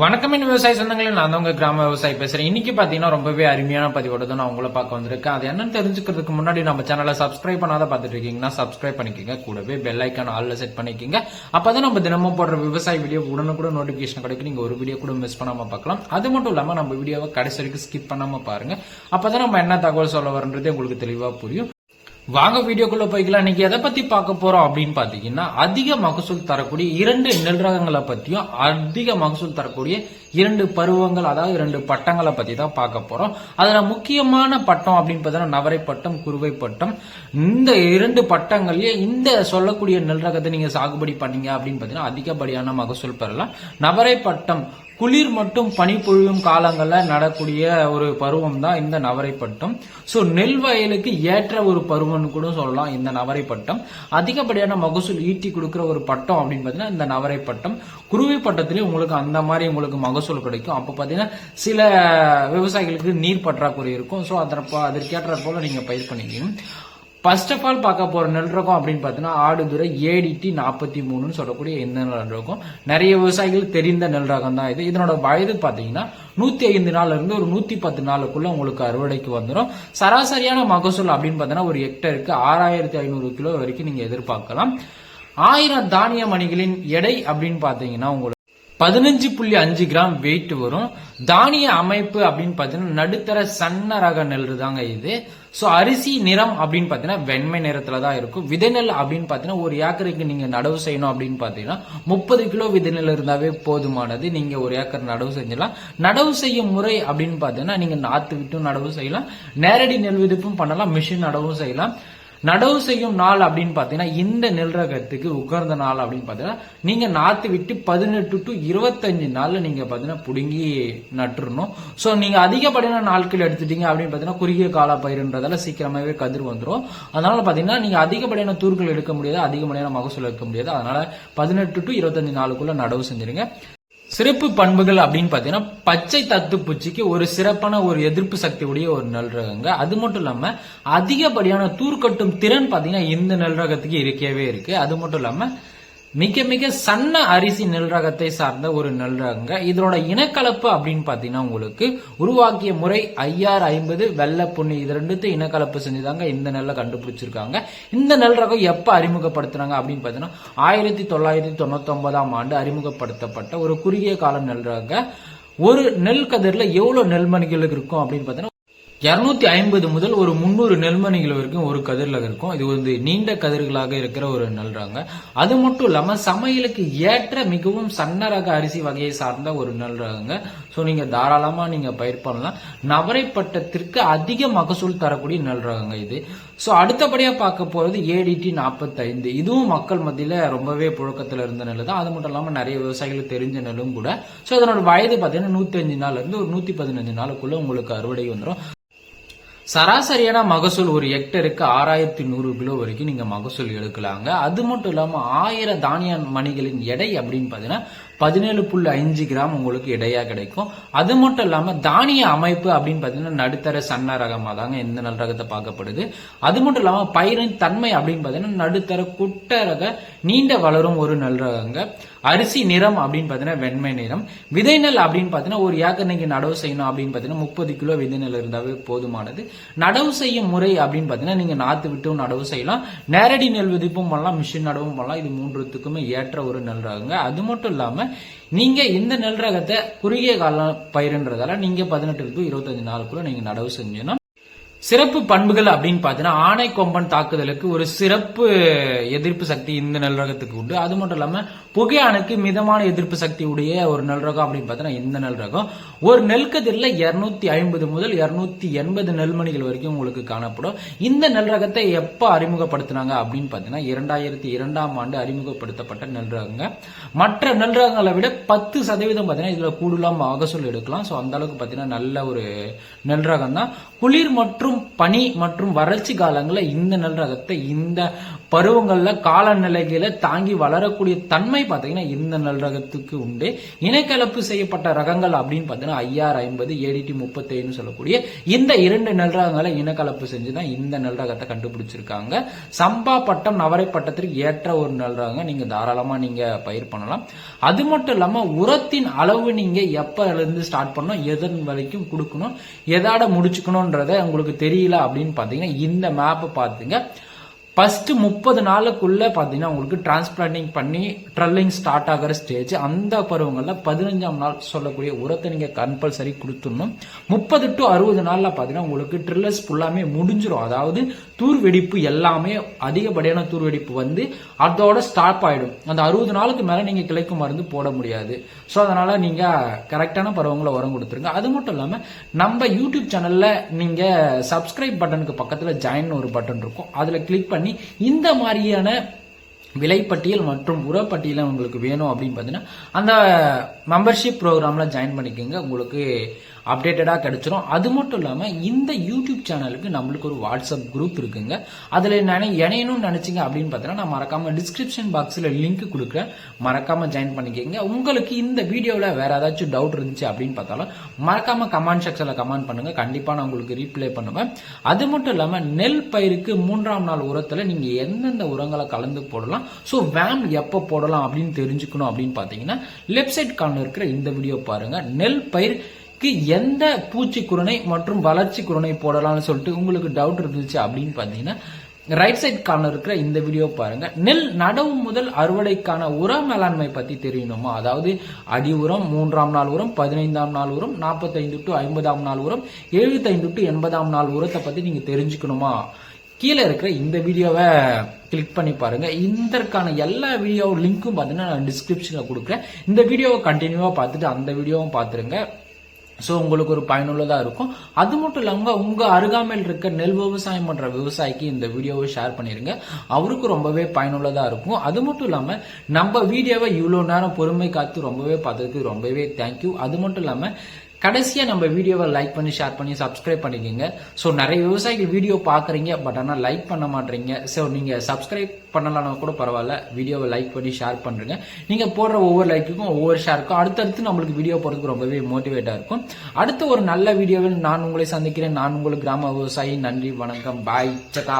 வணக்கம் என் விவசாய சொந்தங்களே நான் தான் உங்க கிராம விவசாயி பேசுறேன். இன்னைக்கு பாத்தீங்கன்னா ரொம்பவே அருமையான பதிவோட தான் நான் உங்களை பார்க்க வந்திருக்கேன். அது என்னன்னு தெரிஞ்சுக்கிறதுக்கு முன்னாடி நம்ம சேனலை சப்ஸ்கிரைப் பண்ணாத பார்த்துட்டு இருக்கீங்கன்னா சப்ஸ்கிரைப் பண்ணிக்கோங்க. கூடவே பெல் ஐக்கான் ஆல்ல செட் பண்ணிக்கோங்க. அப்பதான் நம்ம தினமும் போடுற விவசாய வீடியோ உடனுக்குடன் நோட்டிபிகேஷன் கிடைக்கும். நீங்க ஒரு வீடியோ கூட மிஸ் பண்ணாம பார்க்கலாம். அது மட்டும் இல்லாம நம்ம வீடியோவை கடைசி வரைக்கும் ஸ்கிப் பண்ணாம பாருங்க. அப்பதான் நம்ம என்ன தகவல் சொல்ல வரன்றதே உங்களுக்கு தெளிவா புரியும். வாங்க வீடியோக்குள்ள போய்க்கலாம். இன்னைக்கு எதை பத்தி பார்க்க போறோம் அப்படின்னு பாத்தீங்கன்னா அதிக மகசூல் தரக்கூடிய இரண்டு நெல் ரகங்களை பத்தியும் அதிக மகசூல் தரக்கூடிய இரண்டு பருவங்கள் அதாவது இரண்டு பட்டங்களை பத்தி தான் பார்க்க போறோம். அதுல முக்கியமான பட்டம் அப்படின்னு பார்த்தீங்கன்னா நவரை பட்டம் குருவை பட்டம் இந்த இரண்டு பட்டங்கள்லயே இந்த சொல்லக்கூடிய நெல் ரகத்தை நீங்க சாகுபடி பண்ணீங்க அப்படின்னு பாத்தீங்கன்னா அதிகப்படியான மகசூல் பெறலாம். நவரை பட்டம் குளிர் மற்றும் பனிப்பொழியும் காலங்களில் நடக்கூடிய ஒரு பருவம் தான் இந்த நவரைப்பட்டம். ஸோ நெல் வயலுக்கு ஏற்ற ஒரு பருவம்னு கூட சொல்லலாம் இந்த நவரைப்பட்டம். அதிகப்படியான மகசூல் ஈட்டி கொடுக்குற ஒரு பட்டம் அப்படின்னு பார்த்தீங்கன்னா இந்த நவரைப்பட்டம். குருவி பட்டத்திலேயே உங்களுக்கு அந்த மாதிரி உங்களுக்கு மகசூல் கிடைக்கும். அப்போ பார்த்தீங்கன்னா சில விவசாயிகளுக்கு நீர் பற்றாக்குறை இருக்கும். ஸோ அதற்கு அதற்கேற்ற போல நீங்கள் பயிர் பண்ணிக்கணும் ஃபர்ஸ்ட் ஆஃப் ஆல் பார்க்க போகிற நெல் ரகம் அப்படின்னு பார்த்தீங்கன்னா ஆடுதுறை ஏடிடி நாற்பத்தி மூணுன்னு சொல்லக்கூடிய எந்த நெல் ரகம் நிறைய விவசாயிகள் தெரிந்த நெல் ரகம் தான் இது. இதனோட வயது பார்த்தீங்கன்னா நூற்றி ஐந்து நாள்ல இருந்து ஒரு நூற்றி பத்து நாளுக்குள்ள உங்களுக்கு அறுவடைக்கு வந்துடும் சராசரியான மகசூல் அப்படின்னு பார்த்தீங்கன்னா ஒரு ஹெக்டருக்கு ஆறாயிரத்தி ஐநூறு கிலோ வரைக்கும் நீங்கள் எதிர்பார்க்கலாம். ஆயிரம் தானிய மணிகளின் எடை அப்படின்னு பார்த்தீங்கன்னா உங்களுக்கு பதினஞ்சு புள்ளி அஞ்சு கிராம் வெயிட் வரும். தானிய அமைப்பு அப்படின்னு பார்த்தீங்கன்னா நடுத்தர சன்ன ரக நெல் தாங்க இது. ஸோ அரிசி நிறம் அப்படின்னு பார்த்தீங்கன்னா வெண்மை நிறத்துல தான் இருக்கும். விதை நெல் அப்படின்னு பார்த்தீங்கன்னா ஒரு ஏக்கருக்கு நீங்கள் நடவு செய்யணும் அப்படின்னு பார்த்தீங்கன்னா முப்பது கிலோ விதை நெல் இருந்தாவே போதுமானது. நீங்கள் ஒரு ஏக்கர் நடவு செஞ்சிடலாம். நடவு செய்யும் முறை அப்படின்னு பார்த்தீங்கன்னா நீங்கள் நாற்று விட்டும் நடவு செய்யலாம். நேரடி நெல் விதிப்பும் பண்ணலாம். மிஷின் நடவும் செய்யலாம். நடவு செய்யும் நாள் அப்படின்னு பார்த்தீங்கன்னா இந்த நெல் ரகத்துக்கு உகர்ந்த நாள் அப்படின்னு பார்த்தீங்கன்னா நீங்கள் நாற்று விட்டு பதினெட்டு டு இருபத்தஞ்சு நாளில் நீங்கள் பார்த்தீங்கன்னா பிடுங்கி நட்டுறணும். ஸோ நீங்கள் அதிகப்படியான நாட்கள் எடுத்துட்டீங்க அப்படின்னு பார்த்தீங்கன்னா குறுகிய கால பயிருன்றதால சீக்கிரமாகவே கதிர் வந்துடும் அதனால பார்த்தீங்கன்னா நீங்கள் அதிகப்படியான தூர்கள் எடுக்க முடியாது அதிகப்படியான மகசூல் எடுக்க முடியாது. அதனால பதினெட்டு டு இருபத்தஞ்சு நாளுக்குள்ள நடவு செஞ்சிருங்க. சிறப்பு பண்புகள் அப்படின்னு பார்த்தீங்கன்னா பச்சை தத்து பூச்சிக்கு ஒரு சிறப்பான ஒரு எதிர்ப்பு சக்தி உடைய ஒரு நெல் ரகங்க. அது மட்டும் இல்லாம அதிகப்படியான தூர்க்கட்டும் திறன் பாத்தீங்கன்னா இந்த நெல் ரகத்துக்கு இருக்கவே இருக்கு. அது மட்டும் இல்லாம மிக மிக சன்ன அரிசி நெல் ரகத்தை சார்ந்த ஒரு நெல் ரகங்க. இதனோட இனக்கலப்பு அப்படின்னு பாத்தீங்கன்னா உங்களுக்கு உருவாக்கிய முறை ஐஆர் ஐம்பது வெள்ளை பொண்ணு இது ரெண்டுத்தையும் இனக்கலப்பு செஞ்சுதாங்க இந்த நெல்லை கண்டுபிடிச்சிருக்காங்க. இந்த நெல் ரகம் எப்ப அறிமுகப்படுத்துறாங்க அப்படின்னு பாத்தீங்கன்னா ஆயிரத்தி தொள்ளாயிரத்தி தொண்ணூத்தி ஒன்பதாம் ஆண்டு அறிமுகப்படுத்தப்பட்ட ஒரு குறுகிய கால நெல் ரக ஒரு நெல் கதிரில் எவ்வளோ நெல்மணிகள் இருக்கும் அப்படின்னு பாத்தீங்கன்னா இருநூத்தி ஐம்பது முதல் ஒரு முந்நூறு நெல்மணிகள் வரைக்கும் ஒரு கதிரில் இருக்கும். இது வந்து நீண்ட கதிர்களாக இருக்கிற ஒரு நல்றாங்க. அது மட்டும் இல்லாம சமையலுக்கு ஏற்ற மிகவும் சன்ன ரக அரிசி வகையை சார்ந்த ஒரு நல்றாங்க. ஸோ நீங்க தாராளமா நீங்க பயிர் பண்ணலாம். நவரை பட்டத்திற்கு அதிக மகசூல் தரக்கூடிய நல்றாங்க இது. ஸோ அடுத்தபடியா பார்க்க போறது ஏடிடி நாற்பத்தைந்து இதுவும் மக்கள் மத்தியில ரொம்பவே புழக்கத்துல இருந்த நெல் தான். அது மட்டும் இல்லாம நிறைய விவசாயிகளுக்கு தெரிஞ்ச நெல்லும் கூட. ஸோ அதனோட வயது பார்த்தீங்கன்னா நூத்தி அஞ்சு நாள்லேருந்து ஒரு நூத்தி பதினஞ்சு நாளுக்குள்ள உங்களுக்கு அறுவடை வந்துடும் சராசரியான மகசூல் ஒரு ஹெக்டருக்கு ஆறாயிரத்தி நூறு கிலோ வரைக்கும் நீங்க மகசூல் எடுக்கலாங்க. அது மட்டும் இல்லாம ஆயிரம் தானிய மணிகளின் எடை அப்படின்னு பாத்தீங்கன்னா பதினேழு புள்ளி அஞ்சு கிராம் உங்களுக்கு இடையா கிடைக்கும். அது மட்டும் இல்லாம தானிய அமைப்பு அப்படின்னு பாத்தீங்கன்னா நடுத்தர சன்ன ரகமா தாங்க இந்த நல் ரகத்தை பார்க்கப்படுது. அது மட்டும் இல்லாம பயிரின் தன்மை அப்படின்னு பாத்தீங்கன்னா நடுத்தர குட்ட ரக நீண்ட வளரும் ஒரு நல் ரகங்க. அரிசி நிறம் அப்படின்னு பாத்தீங்கன்னா வெண்மை நிறம். விதை நெல் அப்படின்னு பாத்தீங்கன்னா ஒரு ஏக்கர் நீங்க நடவு செய்யணும் அப்படின்னு பாத்தீங்கன்னா முப்பது கிலோ விதை நெல் இருந்தாவே போதுமானது. நடவு செய்யும் முறை அப்படின்னு பாத்தீங்கன்னா நீங்க நாத்து விட்டும் நடவு செய்யலாம். நேரடி நெல் விதிப்பும் பண்ணலாம் மிஷின் நடவும் பண்ணலாம். இது மூன்றுத்துக்குமே ஏற்ற ஒரு நெல் ரகங்க. அது மட்டும் இல்லாம நீங்க இந்த நெல் ரகத்தை குறுகிய கால பயிருன்றதால நீங்க பதினெட்டு டு இருபத்தஞ்சு நாளுக்குள்ள நீங்க நடவு செஞ்சீங்கன்னா சிறப்பு பண்புகள் அப்படின்னு பார்த்தீங்கன்னா ஆணை கொம்பன் தாக்குதலுக்கு ஒரு சிறப்பு எதிர்ப்பு சக்தி இந்த நல்ரகத்துக்கு உண்டு. அது மட்டும் இல்லாமல் புகையானுக்கு மிதமான எதிர்ப்பு சக்தி உடைய ஒரு நல்ரகம் அப்படின்னு பார்த்தீங்கன்னா இந்த நல்ரகம். ஒரு நெல்கதிரில் இரநூத்தி இருநூத்தி ஐம்பது முதல் இருநூத்தி எண்பது நெல்மணிகள் வரைக்கும் உங்களுக்கு காணப்படும். இந்த நெல் எப்போ அறிமுகப்படுத்தினாங்க அப்படின்னு பார்த்தீங்கன்னா இரண்டாயிரத்தி இரண்டாம் ஆண்டு அறிமுகப்படுத்தப்பட்ட நெல்ரகங்க. மற்ற நல்ரகங்களை விட பத்து சதவீதம் பார்த்தீங்கன்னா இதில் கூடுலாம் மகசூல் எடுக்கலாம். ஸோ அந்த அளவுக்கு பார்த்தீங்கன்னா நல்ல ஒரு நல்ரகம் தான் குளிர் மற்றும் மற்றும் பனி மற்றும் வறட்சி காலங்களில் இந்த நெல் ரகத்தை இந்த பருவங்கள்ல காலநிலைகளை தாங்கி வளரக்கூடிய தன்மை பார்த்தீங்கன்னா இந்த நெல் ரகத்துக்கு உண்டு. இனக்கலப்பு செய்யப்பட்ட ரகங்கள் அப்படின்னு பார்த்தீங்கன்னா ஐஆர் ஐம்பது ஏடிடி முப்பத்தேழுன்னு சொல்லக்கூடிய இந்த இரண்டு நெல் ரகங்களை இனக்கலப்பு செஞ்சு தான் இந்த நெல் ரகத்தை கண்டுபிடிச்சிருக்காங்க. சம்பா பட்டம் நவரை பட்டத்திற்கு ஏற்ற ஒரு நெல் ரகங்க நீங்க தாராளமா நீங்க பயிர் பண்ணலாம். அது மட்டும் இல்லாம உரத்தின் அளவு நீங்க எப்ப இருந்து ஸ்டார்ட் பண்ணணும் எதன் வரைக்கும் கொடுக்கணும் எதாட முடிச்சுக்கணுன்றத உங்களுக்கு தெரியல அப்படின்னு பார்த்தீங்கன்னா இந்த மேப்பை பார்த்துங்க. ஃபர்ஸ்ட் முப்பது நாளுக்குள்ள பார்த்தீங்கன்னா உங்களுக்கு டிரான்ஸ்பிளான்டிங் பண்ணி ட்ரல்லிங் ஸ்டார்ட் ஆகிற ஸ்டேஜ் அந்த பருவங்களில் பதினஞ்சாம் நாள் சொல்லக்கூடிய உரத்தை நீங்கள் கம்பல்சரி கொடுத்துடணும். முப்பது டு அறுபது நாளில் பார்த்தீங்கன்னா உங்களுக்கு ட்ரில்லர்ஸ் ஃபுல்லாமே முடிஞ்சிடும் அதாவது தூர் வெடிப்பு எல்லாமே அதிகப்படியான தூர் வெடிப்பு வந்து அதோட ஸ்டாப் ஆகிடும் அந்த அறுபது நாளுக்கு மேலே நீங்கள் கிளைக்கு மருந்து போட முடியாது. ஸோ அதனால் நீங்கள் கரெக்டான பருவங்களை உரம் கொடுத்துருங்க. அது மட்டும் இல்லாமல் நம்ம யூடியூப் சேனலில் நீங்கள் சப்ஸ்கிரைப் பட்டனுக்கு பக்கத்தில் ஜாயின் ஒரு பட்டன் இருக்கும். அதில் கிளிக் பண்ணி இந்த மாதிரியான விலைப்பட்டியல் மற்றும் உரப்பட்டியல் உங்களுக்கு வேணும் அப்படின்னு பார்த்தீங்கன்னா அந்த மெம்பர்ஷிப் ப்ரோக்ராம்ல ஜாயின் பண்ணிக்கோங்க. உங்களுக்கு அப்டேட்டடாக கிடைச்சிரும். அது மட்டும் இல்லாமல் இந்த யூடியூப் சேனலுக்கு நம்மளுக்கு ஒரு வாட்ஸ்அப் குரூப் இருக்குங்க. அதில் நினை இணையணும்னு நினச்சிங்க அப்படின்னு பார்த்தீங்கன்னா நான் மறக்காமல் டிஸ்கிரிப்ஷன் பாக்ஸில் லிங்க் கொடுக்குறேன். மறக்காமல் ஜாயின் பண்ணிக்கோங்க. உங்களுக்கு இந்த வீடியோவில் வேறு ஏதாச்சும் டவுட் இருந்துச்சு அப்படின்னு பார்த்தாலும் மறக்காம கமெண்ட் செக்ஷனில் கமெண்ட் பண்ணுங்கள் கண்டிப்பாக நான் உங்களுக்கு ரீப்ளை பண்ணுவேன். அது மட்டும் இல்லாமல் நெல் பயிருக்கு மூன்றாம் நாள் உரத்தில் நீங்கள் எந்தெந்த உரங்களை கலந்து போடலாம் ஸோ வேன் எப்போ போடலாம் அப்படின்னு தெரிஞ்சுக்கணும் அப்படின்னு பார்த்தீங்கன்னா லெஃப்ட் சைட் கார்னர் இருக்கிற இந்த வீடியோ பாருங்க. நெல் பயிர் க்கு எந்த பூச்சி குரணை மற்றும் வளர்ச்சி குருணை போடலாம்னு சொல்லிட்டு உங்களுக்கு டவுட் இருந்துச்சு அப்படின்னு பார்த்தீங்கன்னா ரைட் சைட் கார்னர் இருக்கிற இந்த வீடியோ பாருங்க. நெல் நடவு முதல் அறுவடைக்கான உர மேலாண்மை பத்தி தெரியணுமா? அதாவது அடி உரம் மூன்றாம் நாள் உரம் பதினைந்தாம் நாள் உரம் நாற்பத்தைந்து டு ஐம்பதாம் நாள் உரம் எழுபத்தைந்து டு எண்பதாம் நாள் உரத்தை பத்தி நீங்க தெரிஞ்சுக்கணுமா? கீழே இருக்கிற இந்த வீடியோவை கிளிக் பண்ணி பாருங்க. இதற்கான எல்லா வீடியோ லிங்க்கும் பார்த்தீங்கன்னா நான் டிஸ்கிரிப்ஷனில் கொடுக்குறேன். இந்த வீடியோவை கண்டினியூவாக பார்த்துட்டு அந்த வீடியோவும் பார்த்துருங்க. ஸோ உங்களுக்கு ஒரு பயனுள்ளதாக இருக்கும். அது மட்டும் இல்லாமல் உங்கள் அருகாமையில் இருக்க நெல் விவசாயம் பண்ணுற விவசாயிக்கு இந்த வீடியோவை ஷேர் பண்ணிடுங்க அவருக்கு ரொம்பவே பயனுள்ளதாக இருக்கும். அது மட்டும் இல்லாமல் நம்ம வீடியோவை இவ்வளோ நேரம் பொறுமை காத்து ரொம்பவே பார்த்ததுக்கு ரொம்பவே தேங்க்யூ அது மட்டும் இல்லாமல் கடைசியாக நம்ம வீடியோவை லைக் பண்ணி ஷேர் பண்ணி சப்ஸ்கிரைப் பண்ணிக்கோங்க. ஸோ நிறைய விவசாயிகள் வீடியோ பார்க்குறீங்க பட் ஆனால் லைக் பண்ண மாட்டீங்க ஸோ நீங்கள் சப்ஸ்கிரைப் பண்ணலாம்னா கூட பரவாயில்ல. வீடியோவை லைக் பண்ணி ஷேர் பண்ணுறீங்க நீங்கள் போடுற ஒவ்வொரு லைக்குக்கும் ஒவ்வொரு ஷேருக்கும் அடுத்தடுத்து நம்மளுக்கு வீடியோ போடுறதுக்கு ரொம்பவே மோட்டிவேட்டாக இருக்கும். அடுத்த ஒரு நல்ல வீடியோவில் நான் உங்களை சந்திக்கிறேன். நான் உங்களுக்கு கிராம விவசாயி. நன்றி வணக்கம். பாய் சதா